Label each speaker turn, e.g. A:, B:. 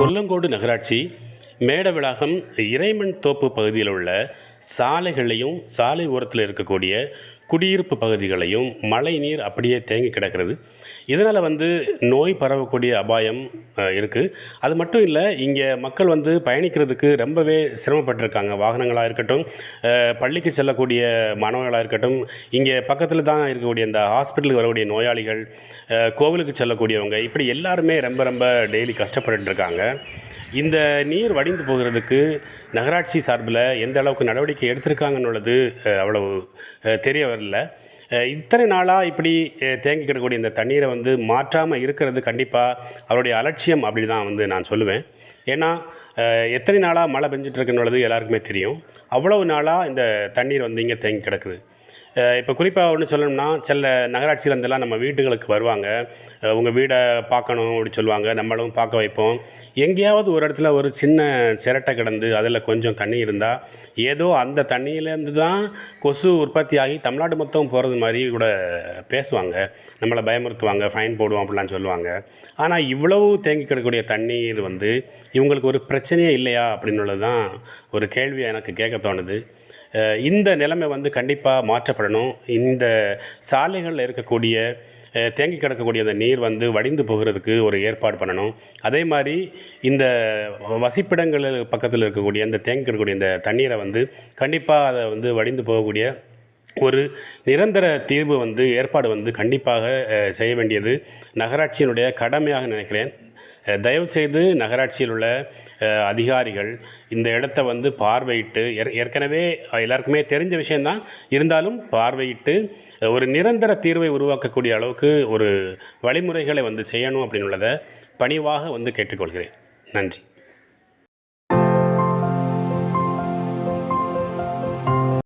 A: கொல்லங்கோடு நகராட்சி மேடவிளாகம் இறைமண் தோப்பு பகுதியில் உள்ள சாலைகளையும் சாலை ஓரத்தில் இருக்கக்கூடிய குடியிருப்பு பகுதிகளையும் மழை நீர் அப்படியே தேங்கி கிடக்கிறது. இதனால் வந்து நோய் பரவக்கூடிய அபாயம் இருக்குது அது மட்டும் இல்லை இங்கே மக்கள் வந்து பயணிக்கிறதுக்கு ரொம்பவே சிரமப்பட்டிருக்காங்க. வாகனங்களாக இருக்கட்டும் பள்ளிக்கு செல்லக்கூடிய மாணவர்களாக இருக்கட்டும் இங்கே பக்கத்தில் தான் இருக்கக்கூடிய இந்த ஹாஸ்பிட்டலுக்கு வரக்கூடிய நோயாளிகள் கோவிலுக்கு செல்லக்கூடியவங்க இப்படி எல்லாருமே ரொம்ப ரொம்ப டெய்லி கஷ்டப்பட்டுட்டு இருக்காங்க. இந்த நீர் வடிந்து போகிறதுக்கு நகராட்சி சார்பில் எந்த அளவுக்கு நடவடிக்கை எடுத்திருக்காங்கன்னுள்ளது அவ்வளவு தெரிய வரல. இத்தனை நாளாக இப்படி தேங்கி கிடக்கூடிய இந்த தண்ணீரை வந்து மாற்றாமல் இருக்கிறது கண்டிப்பாக அவருடைய அலட்சியம் அப்படி தான் வந்து நான் சொல்லுவேன். ஏன்னா எத்தனை நாளாக மழை பெஞ்சிட்ருக்குன்னுள்ளது எல்லாருக்குமே தெரியும். அவ்வளவு நாளாக இந்த தண்ணீர் வந்து இங்கே தேங்கி கிடக்குது. இப்போ குறிப்பாக ஒன்று சொல்லணும்னா சில நகராட்சியிலேருந்தெல்லாம் நம்ம வீட்டுகளுக்கு வருவாங்க. உங்கள் வீடை பார்க்கணும் அப்படி சொல்லுவாங்க. நம்மளும் பார்க்க வைப்போம். எங்கேயாவது ஒரு இடத்துல ஒரு சின்ன சிரட்டை கிடந்து அதில் கொஞ்சம் தண்ணி இருந்தால் ஏதோ அந்த தண்ணியிலேருந்து தான் கொசு உற்பத்தி ஆகி தமிழ்நாடு மொத்தம் போகிறது மாதிரி கூட பேசுவாங்க. நம்மளை பயமுறுத்துவாங்க ஃபைன் போடுவோம் அப்படிலாம் சொல்லுவாங்க. ஆனால் இவ்வளவு தேங்கி கிடக்கக்கூடிய தண்ணீர் வந்து இவங்களுக்கு ஒரு பிரச்சனையே இல்லையா அப்படின்னுள்ளது தான் ஒரு கேள்வி எனக்கு கேட்க தோணுது. இந்த நிலைமை வந்து கண்டிப்பாக மாற்றப்படணும். இந்த சாலைகளில் இருக்கக்கூடிய தேங்கி கிடக்கக்கூடிய அந்த நீர் வந்து வடிந்து போகிறதுக்கு ஒரு ஏற்பாடு பண்ணணும். அதே மாதிரி இந்த வசிப்பிடங்கள் பக்கத்தில் இருக்கக்கூடிய இந்த தேங்கி கிடக்கக்கூடிய இந்த தண்ணீரை வந்து கண்டிப்பாக அதை வந்து வடிந்து போகக்கூடிய ஒரு நிரந்தர தீர்வு வந்து ஏற்பாடு வந்து கண்டிப்பாக செய்ய வேண்டியது. நகராட்சியினுடைய கடமையாக நினைக்கிறேன். தயவுசெய்து நகராட்சியில் உள்ள அதிகாரிகள் இந்த இடத்த வந்து பார்வையிட்டு ஏற்கனவே எல்லாருக்குமே தெரிஞ்ச விஷயந்தான் இருந்தாலும் பார்வையிட்டு ஒரு நிரந்தர தீர்வை உருவாக்கக்கூடிய அளவுக்கு ஒரு வழிமுறைகளை வந்து செய்யணும் அப்படின்னு உள்ளதை பணிவாக வந்து கேட்டுக்கொள்கிறேன். நன்றி.